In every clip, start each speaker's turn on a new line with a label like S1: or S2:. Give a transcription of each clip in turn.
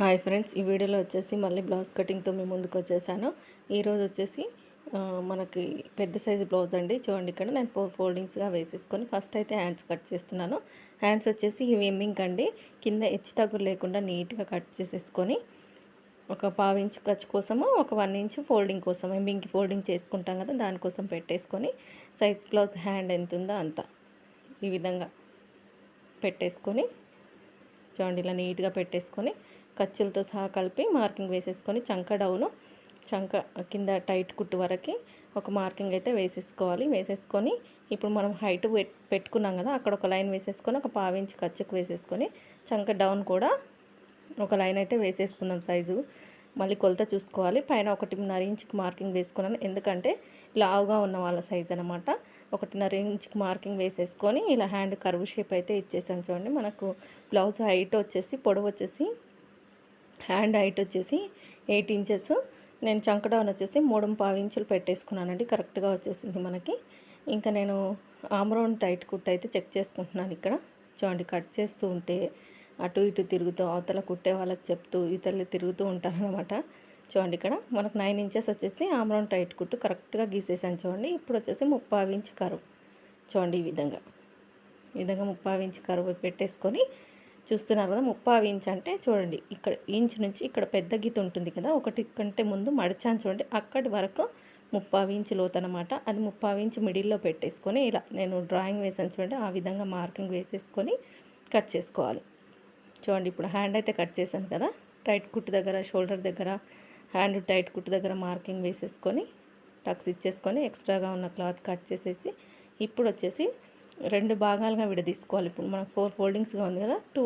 S1: Hi friends ఈ వీడియోలో వచ్చేసి మళ్ళీ బ్లౌజ్ కటింగ్తో మీ ముందుకు వచ్చేసాను. ఈరోజు వచ్చేసి మనకి పెద్ద సైజు బ్లౌజ్ అండి. చూడండి ఇక్కడ నేను ఫోర్ ఫోల్డింగ్స్గా వేసేసుకొని ఫస్ట్ అయితే హ్యాండ్స్ కట్ చేస్తున్నాను. హ్యాండ్స్ వచ్చేసి ఇవి ఎమ్మింగ్ అండి. కింద హెచ్చు తగ్గులు లేకుండా నీట్గా కట్ చేసేసుకొని ఒక పావు ఇంచు ఖర్చు కోసము ఒక వన్ ఇంచ్ ఫోల్డింగ్ కోసం ఎమ్మింగ్కి ఫోల్డింగ్ చేసుకుంటాం కదా దానికోసం పెట్టేసుకొని సైజ్ బ్లౌజ్ హ్యాండ్ ఎంత ఉందో అంత ఈ విధంగా పెట్టేసుకొని చూడండి ఇలా నీట్గా పెట్టేసుకొని ఖర్చులతో సహా కలిపి మార్కింగ్ వేసేసుకొని చంక డౌను. చంక కింద టైట్ కుట్టు వరకు ఒక మార్కింగ్ అయితే వేసేసుకోవాలి. వేసేసుకొని ఇప్పుడు మనం హైట్ పెట్టుకున్నాం కదా అక్కడ ఒక లైన్ వేసేసుకొని ఒక పావించి ఖర్చుకు వేసేసుకొని చంక డౌన్ కూడా ఒక లైన్ అయితే వేసేసుకుందాం సైజు. మళ్ళీ కొలత చూసుకోవాలి. పైన ఒకటిన్నర ఇంచుకి మార్కింగ్ వేసుకున్నాను. ఎందుకంటే లావుగా ఉన్న వాళ్ళ సైజ్ అనమాట ఒకటిన్నర ఇంచుకి మార్కింగ్ వేసేసుకొని ఇలా హ్యాండ్ కర్వ్ షేప్ అయితే ఇచ్చేసాను చూడండి. మనకు బ్లౌజ్ హైట్ వచ్చేసి పొడవు వచ్చేసి హ్యాండ్ హైట్ వచ్చేసి ఎయిట్ ఇంచెస్. నేను చంక డౌన్ వచ్చేసి మూడు పావు ఇంచులు పెట్టేసుకున్నానండి. కరెక్ట్గా వచ్చేసింది మనకి. ఇంకా నేను ఆమ్రౌన్ టైట్ కుట్ అయితే చెక్ చేసుకుంటున్నాను ఇక్కడ. చూడండి కట్ చేస్తూ ఉంటే అటు ఇటు తిరుగుతూ అవతల కుట్టే వాళ్ళకి చెప్తూ ఇతరులు తిరుగుతూ ఉంటారనమాట చూడండి ఇక్కడ మనకు నైన్ ఇంచెస్ వచ్చేసి ఆమ్రౌన్ టైట్ కుట్టు కరెక్ట్గా గీసేసాను చూడండి. ఇప్పుడు వచ్చేసి ముప్పావు ఇంచు కరువు. చూడండి ఈ విధంగా. ఈ విధంగా ముప్పావు ఇంచు కరువు పెట్టేసుకొని చూస్తున్నారు కదా ముప్పావు ఇంచ్ అంటే చూడండి ఇక్కడ ఇంచ్ నుంచి ఇక్కడ పెద్ద గీత ఉంటుంది కదా ఒకటి కంటే ముందు మడిచాను చూడండి అక్కడి వరకు ముప్పావు ఇంచ్ లోతు అనమాట అది ముప్పావు ఇంచ్ మిడిల్లో పెట్టేసుకొని ఇలా నేను డ్రాయింగ్ వేసాను చూడండి ఆ విధంగా మార్కింగ్ వేసేసుకొని కట్ చేసుకోవాలి. చూడండి ఇప్పుడు హ్యాండ్ అయితే కట్ చేశాను కదా టైట్ కుట్టు దగ్గర షోల్డర్ దగ్గర హ్యాండ్ టైట్ కుట్టు దగ్గర మార్కింగ్ వేసేసుకొని టక్స్ ఇచ్చేసుకొని ఎక్స్ట్రాగా ఉన్న క్లాత్ కట్ చేసేసి ఇప్పుడు వచ్చేసి రెండు భాగాలుగా విడదీసుకోవాలి. ఇప్పుడు మనకు ఫోర్ ఫోల్డింగ్స్గా ఉంది కదా టూ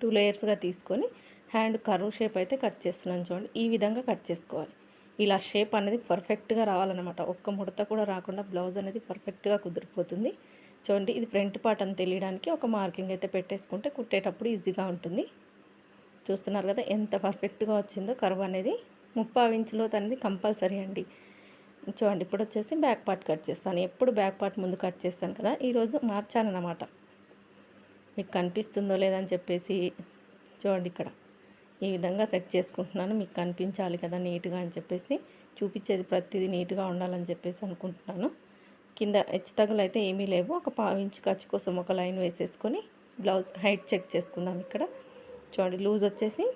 S1: టూ లేయర్స్గా తీసుకొని హ్యాండ్ కర్వ్ షేప్ అయితే కట్ చేస్తున్నాను చూడండి. ఈ విధంగా కట్ చేసుకోవాలి. ఇలా షేప్ అనేది పర్ఫెక్ట్గా రావాలన్నమాట. ఒక్క ముడత కూడా రాకుండా బ్లౌజ్ అనేది పర్ఫెక్ట్గా కుదిరిపోతుంది. చూడండి ఇది ఫ్రంట్ పార్ట్ అని తెలియడానికి ఒక మార్కింగ్ అయితే పెట్టేసుకుంటే కుట్టేటప్పుడు ఈజీగా ఉంటుంది. చూస్తున్నారు కదా ఎంత పర్ఫెక్ట్గా వచ్చిందో కర్వ్ అనేది. ముప్పావు ఇంచులో అనేది కంపల్సరీ అండి. చూడండి ఇప్పుడు వచ్చేసి బ్యాక్ పార్ట్ కట్ చేస్తాను. ఎప్పుడు బ్యాక్ పార్ట్ ముందు కట్ చేస్తాను కదా ఈరోజు మార్చాను అన్నమాట మీకు కనిపిస్తుందో లేదని చెప్పేసి చూడండి ఇక్కడ. ఈ విధంగా సెట్ చేసుకుంటున్నాను మీకు కనిపించాలి కదా నీట్గా అని చెప్పేసి చూపించేది ప్రతిదీ నీట్గా ఉండాలని చెప్పేసి అనుకుంటున్నాను. కింద హెచ్చు తగులు అయితే ఏమీ లేవు. ఒక పావు ఇంచు ఖర్చు కోసం ఒక లైన్ వేసేసుకొని బ్లౌజ్ హైట్ చెక్ చేసుకుందాం ఇక్కడ. చూడండి లూజ్ వచ్చేసి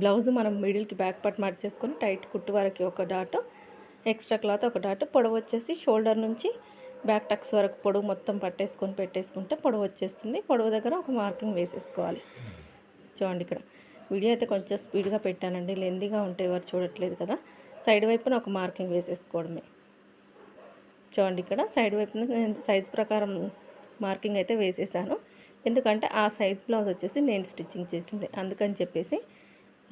S1: బ్లౌజ్ మనం మిడిల్కి బ్యాక్ పార్ట్ మార్చేసుకొని టైట్ కుట్టు వరకు ఒక డాట్ ఎక్స్ట్రా క్లాత్ ఒక డాట్ పొడవు వచ్చేసి షోల్డర్ నుంచి బ్యాక్ టక్స్ వరకు పొడవు మొత్తం పట్టేసుకొని పెట్టేసుకుంటే పొడవు వచ్చేస్తుంది. పొడవు దగ్గర ఒక మార్కింగ్ వేసేసుకోవాలి. చూడండి ఇక్కడ. వీడియో అయితే కొంచెం స్పీడ్గా పెట్టానండి. లెందీగా ఉంటే ఎవరు చూడట్లేదు కదా. సైడ్ వైపున ఒక మార్కింగ్ వేసేసుకోవడమే. చూడండి ఇక్కడ. సైడ్ వైపున సైజు సైజ్ ప్రకారం మార్కింగ్ అయితే వేసేసాను. ఎందుకంటే ఆ సైజ్ బ్లౌజ్ వచ్చేసి నేను స్టిచ్చింగ్ చేసింది. అందుకని చెప్పేసి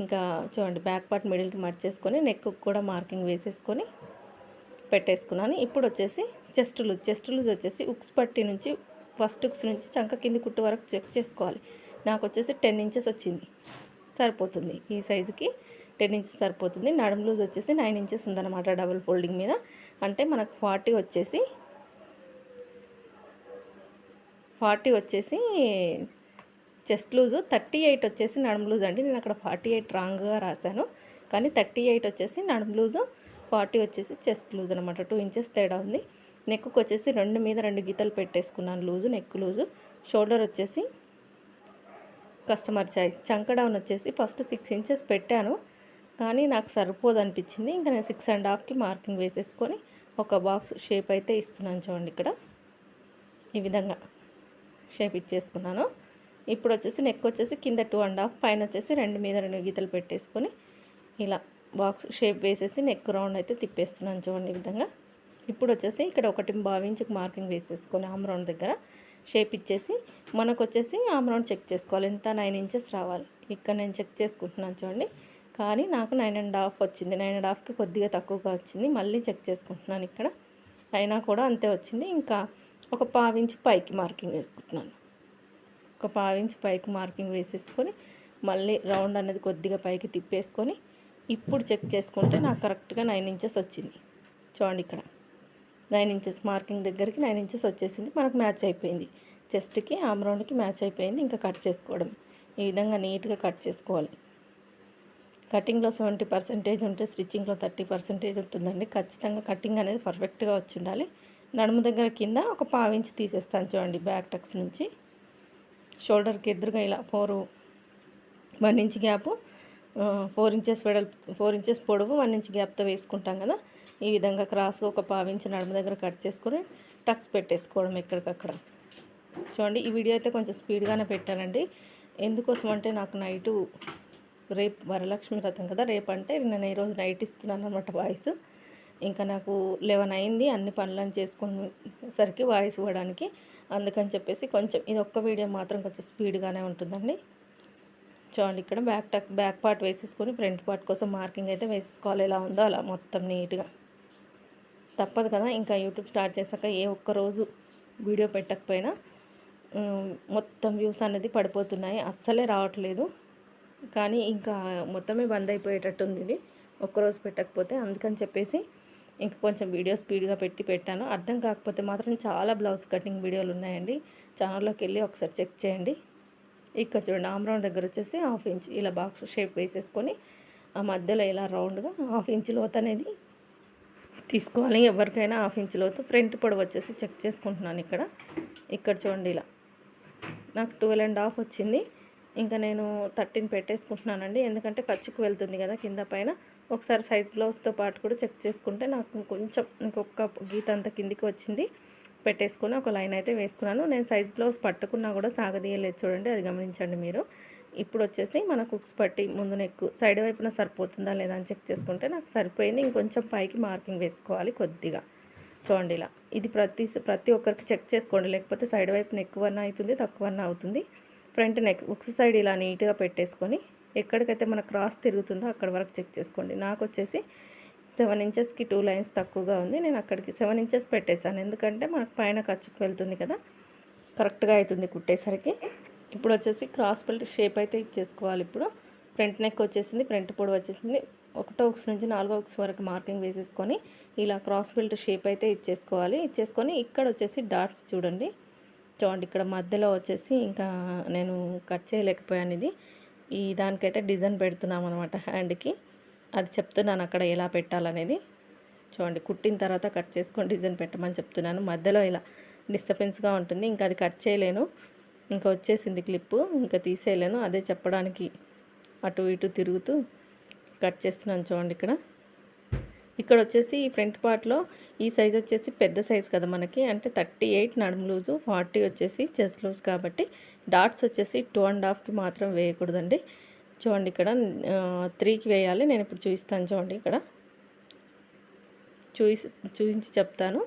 S1: ఇంకా చూడండి బ్యాక్ పార్ట్ మిడిల్కి మర్చేసుకొని నెక్ కూడా మార్కింగ్ వేసేసుకొని పెట్టేసుకున్నాను. ఇప్పుడు వచ్చేసి చెస్ట్ లూజ్ చెస్ట్ లూజ్ వచ్చేసి ఉక్స్ పట్టి నుంచి ఫస్ట్ ఉక్స్ నుంచి చంక కింది కుట్టు వరకు చెక్ చేసుకోవాలి. నాకు వచ్చేసి టెన్ ఇంచెస్ వచ్చింది. సరిపోతుంది. ఈ సైజుకి టెన్ ఇంచెస్ సరిపోతుంది. నడుము లూజ్ వచ్చేసి నైన్ ఇంచెస్ ఉందన్నమాట డబుల్ ఫోల్డింగ్ మీద. అంటే మనకు ఫార్టీ వచ్చేసి ఫార్టీ వచ్చేసి చెస్ట్ లూజు థర్టీ ఎయిట్ వచ్చేసి నడుము లూజ్ అండి. నేను అక్కడ ఫార్టీ ఎయిట్ రాంగ్గా రాశాను. కానీ థర్టీ ఎయిట్ వచ్చేసి నడుము లూజు ఫార్టీ వచ్చేసి చెస్ట్ లూజ్ అనమాట టూ ఇంచెస్ తేడా ఉంది. నెక్కు వచ్చేసి రెండు మీద రెండు గీతలు పెట్టేసుకున్నాను లూజు నెక్ లూజు. షోల్డర్ వచ్చేసి కస్టమర్ చాయిస్ చంక డౌన్ వచ్చేసి ఫస్ట్ సిక్స్ ఇంచెస్ పెట్టాను. కానీ నాకు సరిపోదు అనిపించింది. ఇంకా నేను సిక్స్ అండ్ హాఫ్కి మార్కింగ్ వేసేసుకొని ఒక బాక్స్ షేప్ అయితే ఇస్తున్నాను చూడండి ఇక్కడ. ఈ విధంగా షేప్ ఇచ్చేసుకున్నాను. ఇప్పుడు వచ్చేసి నెక్ వచ్చేసి కింద టూ అండ్ హాఫ్ పైన వచ్చేసి రెండు మీద రెండు గీతలు పెట్టేసుకొని ఇలా బాక్స్ షేప్ వేసేసి నెక్ రౌండ్ అయితే తిప్పేస్తున్నాను చూడండి ఈ విధంగా. ఇప్పుడు వచ్చేసి ఇక్కడ ఒకటి భావించుకు మార్కింగ్ వేసేసుకొని ఆమ్ రౌండ్ దగ్గర షేప్ ఇచ్చేసి మనకు వచ్చేసి ఆమ్ రౌండ్ చెక్ చేసుకోవాలి. ఎంత? నైన్ ఇంచెస్ రావాలి. ఇక్కడ నేను చెక్ చేసుకుంటున్నాను చూడండి. కానీ నాకు నైన్ అండ్ హాఫ్ వచ్చింది. నైన్ అండ్ హాఫ్కి కొద్దిగా తక్కువగా వచ్చింది. మళ్ళీ చెక్ చేసుకుంటున్నాను ఇక్కడ. అయినా కూడా అంతే వచ్చింది. ఇంకా ఒక పావించి పైకి మార్కింగ్ వేసుకుంటున్నాను. ఒక పావించి పైకి మార్కింగ్ వేసేసుకొని మళ్ళీ రౌండ్ అనేది కొద్దిగా పైకి తిప్పేసుకొని ఇప్పుడు చెక్ చేసుకుంటే నాకు కరెక్ట్గా నైన్ ఇంచెస్ వచ్చింది. చూడండి ఇక్కడ. నైన్ ఇంచెస్ మార్కింగ్ దగ్గరికి నైన్ ఇంచెస్ వచ్చేసింది. మనకు మ్యాచ్ అయిపోయింది. చెస్ట్కి ఆమ్ రౌండ్కి మ్యాచ్ అయిపోయింది. ఇంకా కట్ చేసుకోవడం. ఈ విధంగా నీట్గా కట్ చేసుకోవాలి. కటింగ్లో సెవెంటీ పర్సెంటేజ్ ఉంటే స్టిచ్చింగ్లో థర్టీ పర్సెంటేజ్ ఉంటుందండి. ఖచ్చితంగా కటింగ్ అనేది పర్ఫెక్ట్గా వచ్చి ఉండాలి. నడుము దగ్గర కింద ఒక పావించి తీసేస్తాను చూడండి బ్యాక్ టక్స్ నుంచి. షోల్డర్కి ఎదురుగా ఇలా four one inch gap four inches వెడల్పు ఫోర్ ఇంచెస్ పొడవు వన్ ఇంచ్ గ్యాప్తో వేసుకుంటాం కదా. ఈ విధంగా క్రాస్గా ఒక పావించి నడుము దగ్గర కట్ చేసుకొని టక్స్ పెట్టేసుకోవడం ఎక్కడికక్కడ. చూడండి ఈ వీడియో అయితే కొంచెం స్పీడ్గానే పెట్టానండి. ఎందుకోసం అంటే నాకు నైటు రేపు వరలక్ష్మి వ్రతం కదా రేపు అంటే నేను ఈరోజు నైట్ ఇస్తున్నాను అనమాట వాయిస్. ఇంకా నాకు లెవెన్ అయింది అన్ని పనులను చేసుకునేసరికి వాయిస్ ఇవ్వడానికి అందుకని చెప్పేసి కొంచెం ఇది ఒక్క వీడియో మాత్రం కొంచెం స్పీడ్గానే ఉంటుందండి. చూడండి ఇక్కడ బ్యాక్ టక్ బ్యాక్ పార్ట్ వేసేసుకొని ఫ్రంట్ పార్ట్ కోసం మార్కింగ్ అయితే వేసేసుకోవాలి. ఎలా ఉందో అలా మొత్తం నీట్గా. తప్పదు కదా ఇంకా యూట్యూబ్ స్టార్ట్ చేశాక ఏ ఒక్క రోజు వీడియో పెట్టకపోయినా మొత్తం వ్యూస్ అనేది పడిపోతున్నాయి. అస్సలే రావట్లేదు. కానీ ఇంకా మొత్తమే బంద్ అయిపోయేటట్టుంది ఇది. ఒక్కరోజు పెట్టకపోతే అందుకని చెప్పేసి ఇంకా కొంచెం వీడియో స్పీడ్గా పెట్టి పెట్టాను. అర్థం కాకపోతే మాత్రం చాలా బ్లౌజ్ కటింగ్ వీడియోలు ఉన్నాయండి. ఛానల్లోకి వెళ్ళి ఒకసారి చెక్ చేయండి. ఇక్కడ చూడండి ఆమ్రౌండ్ దగ్గర వచ్చేసి హాఫ్ ఇంచ్ ఇలా బాక్స్ షేప్ వేసేసుకొని ఆ మధ్యలో ఇలా రౌండ్గా హాఫ్ ఇంచ్ లోత్ అనేది తీసుకోవాలి. ఎవరికైనా హాఫ్ ఇంచ్ లోతు. ఫ్రంట్ పొడవు వచ్చేసి చెక్ చేసుకుంటున్నాను ఇక్కడ. ఇక్కడ చూడండి ఇలా. నాకు ట్వెల్వ్ అండ్ హాఫ్ వచ్చింది. ఇంకా నేను థర్టీన్ పెట్టేసుకుంటున్నానండి. ఎందుకంటే ఖర్చుకు వెళ్తుంది కదా కింద పైన. ఒకసారి సైజ్ బ్లౌజ్తో పాటు కూడా చెక్ చేసుకుంటే నాకు కొంచెం ఇంకొక గీత అంత కిందికి వచ్చింది. పెట్టేసుకొని ఒక లైన్ అయితే వేసుకున్నాను. నేను సైజ్ బ్లౌజ్ పట్టుకున్నా కూడా సాగదీయలేదు చూడండి అది గమనించండి మీరు. ఇప్పుడు వచ్చేసి మన కుక్స్ పట్టి ముందు నెక్కు సైడ్ వైపున సరిపోతుందా లేదా అని చెక్ చేసుకుంటే నాకు సరిపోయింది. ఇంకొంచెం పైకి మార్కింగ్ వేసుకోవాలి కొద్దిగా. చూడండి ఇలా. ఇది ప్రతి ప్రతి ఒక్కరికి చెక్ చేసుకోండి. లేకపోతే సైడ్ వైపున ఎక్కువన్నా అవుతుంది తక్కువన్నా అవుతుంది. ఫ్రంట్ నెక్ ఉక్స్ సైడ్ ఇలా నీట్గా పెట్టేసుకొని ఎక్కడికైతే మన క్రాస్ తిరుగుతుందో అక్కడ వరకు చెక్ చేసుకోండి. నాకు వచ్చేసి సెవెన్ ఇంచెస్కి టూ లైన్స్ తక్కువగా ఉంది. నేను అక్కడికి సెవెన్ ఇంచెస్ పెట్టేశాను. ఎందుకంటే మనకు పైన ఖర్చుకు వెళ్తుంది కదా కరెక్ట్గా అవుతుంది కుట్టేసరికి. ఇప్పుడు వచ్చేసి క్రాస్ బెల్ట్ షేప్ అయితే ఇచ్చేసుకోవాలి ఇప్పుడు. ఫ్రంట్ నెక్ వచ్చేసింది ఫ్రంట్ పొడి వచ్చేసింది. ఒకటో ఒకస్ నుంచి నాలుగో ఒకస్ వరకు మార్కింగ్ వేసేసుకొని ఇలా క్రాస్ బెల్ట్ షేప్ అయితే ఇచ్చేసుకోవాలి. ఇచ్చేసుకొని ఇక్కడ వచ్చేసి డాట్స్ చూడండి. చూడండి ఇక్కడ మధ్యలో వచ్చేసి ఇంకా నేను కట్ చేయలేకపోయాను ఇది. ఈ దానికైతే డిజైన్ పెడుతున్నాం అనమాట హ్యాండ్కి. అది చెప్తున్నాను అక్కడ ఎలా పెట్టాలనేది. చూడండి కుట్టిన తర్వాత కట్ చేసుకొని డిజైన్ పెట్టమని చెప్తున్నాను. మధ్యలో ఇలా డిస్టర్బెన్స్గా ఉంటుంది. ఇంకా అది కట్ చేయలేను. ఇంకా వచ్చేసింది క్లిప్పు ఇంకా తీసేయలేను. అదే చెప్పడానికి అటు ఇటు తిరుగుతూ కట్ చేస్తున్నాను చూడండి ఇక్కడ. ఇక్కడ వచ్చేసి ఈ ఫ్రంట్ పార్ట్లో ఈ సైజ్ వచ్చేసి పెద్ద సైజ్ కదా మనకి. అంటే థర్టీ ఎయిట్ నడుము లూజు ఫార్టీ వచ్చేసి చెస్ట్ లూజ్ కాబట్టి డాట్స్ వచ్చేసి టూ అండ్ హాఫ్కి మాత్రం వేయకూడదండి. చూడండి ఇక్కడ త్రీకి వేయాలి. నేను ఇప్పుడు చూపిస్తాను చూడండి ఇక్కడ. చూసి చూపించి చెప్తాను.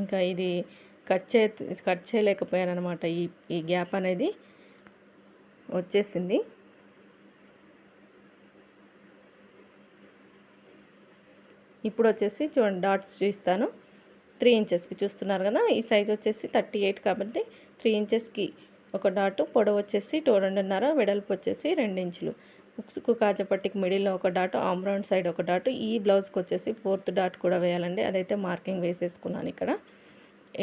S1: ఇంకా ఇది కట్ చే కట్ చేయలేకపోయాను అనమాట ఈ ఈ గ్యాప్ అనేది. వచ్చేసింది. ఇప్పుడు వచ్చేసి చూడండి డాట్స్ చూస్తాను త్రీ ఇంచెస్కి చూస్తున్నారు కదా ఈ సైజ్ వచ్చేసి థర్టీ ఎయిట్ కాబట్టి త్రీ ఇంచెస్కి ఒక డాటు పొడవు వచ్చేసి టూ రెండున్నర వెడల్పు వచ్చేసి రెండు ఇంచులు. ఉక్సుకు కాజపట్టికి మిడిల్లో ఒక డాటు ఆమ్రౌండ్ సైడ్ ఒక డాటు ఈ బ్లౌజ్కి వచ్చేసి ఫోర్త్ డాట్ కూడా వేయాలండి. అదైతే మార్కింగ్ వేసేసుకున్నాను ఇక్కడ.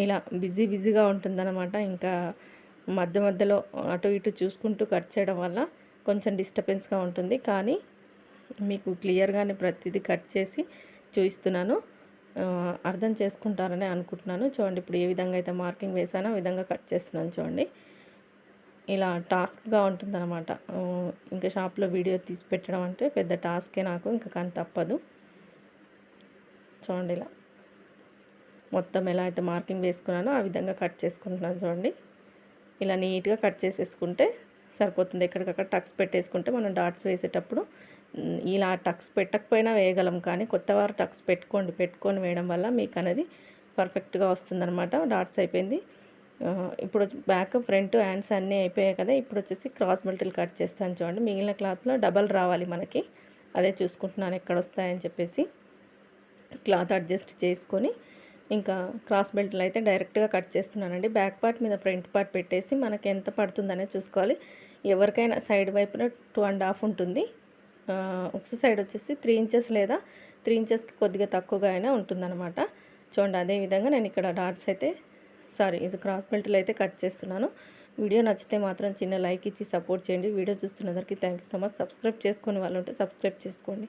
S1: ఇలా బిజీ బిజీగా ఉంటుందన్నమాట. ఇంకా మధ్య మధ్యలో అటు ఇటు చూసుకుంటూ కట్ చేయడం వల్ల కొంచెం డిస్టర్బెన్స్గా ఉంటుంది. కానీ మీకు క్లియర్గానే ప్రతిదీ కట్ చేసి చూపిస్తున్నాను. అర్థం చేసుకుంటారని అనుకుంటున్నాను. చూడండి ఇప్పుడు ఏ విధంగా అయితే మార్కింగ్ వేసానో ఆ విధంగా కట్ చేస్తున్నాను చూడండి. ఇలా టాస్క్గా ఉంటుందన్నమాట. ఇంకా షాప్లో వీడియో తీసి పెట్టడం అంటే పెద్ద టాస్కే నాకు ఇంకా కానీ తప్పదు. చూడండి ఇలా. మొత్తం ఎలా అయితే మార్కింగ్ వేసుకున్నానో ఆ విధంగా కట్ చేసుకుంటున్నాను చూడండి. ఇలా నీట్గా కట్ చేసేసుకుంటే సరిపోతుంది. ఎక్కడికక్కడ టక్స్ పెట్టేసుకుంటే మనం డాట్స్ వేసేటప్పుడు ఇలా టక్స్ పెట్టకపోయినా వేయగలం కానీ కొత్త వారు టక్స్ పెట్టుకోండి పెట్టుకొని వేయడం వల్ల మీకు అనేది పర్ఫెక్ట్గా వస్తుందన్నమాట. డాట్స్ అయిపోయింది. ఇప్పుడు బ్యాక్ ఫ్రంట్ హ్యాండ్స్ అన్నీ అయిపోయాయి కదా ఇప్పుడు వచ్చేసి క్రాస్ బెల్ట్లు కట్ చేస్తాను చూడండి. మిగిలిన క్లాత్లో డబల్ రావాలి మనకి. అదే చూసుకుంటున్నాను ఎక్కడ వస్తాయని చెప్పేసి. క్లాత్ అడ్జస్ట్ చేసుకొని ఇంకా క్రాస్ బెల్ట్లు అయితే డైరెక్ట్గా కట్ చేస్తున్నానండి. బ్యాక్ పార్ట్ మీద ఫ్రంట్ పార్ట్ పెట్టేసి మనకి ఎంత పడుతుందనే చూసుకోవాలి. ఎవరికైనా సైడ్ వైపున టూ అండ్ హాఫ్ ఉంటుంది. ఉక్స్ సైడ్ వచ్చేసి త్రీ ఇంచెస్ లేదా త్రీ ఇంచెస్కి కొద్దిగా తక్కువగా అయినా ఉంటుందన్నమాట. చూడండి అదేవిధంగా నేను ఇక్కడ డాట్స్ అయితే సారీ ఇది క్రాస్ బెల్ట్లు అయితే కట్ చేస్తున్నాను. వీడియో నచ్చితే మాత్రం చిన్న లైక్ ఇచ్చి సపోర్ట్ చేయండి. Video చూస్తున్నదరికి thank you so much. Subscribe చేసుకునే వాళ్ళు ఉంటే సబ్స్క్రైబ్ చేసుకోండి.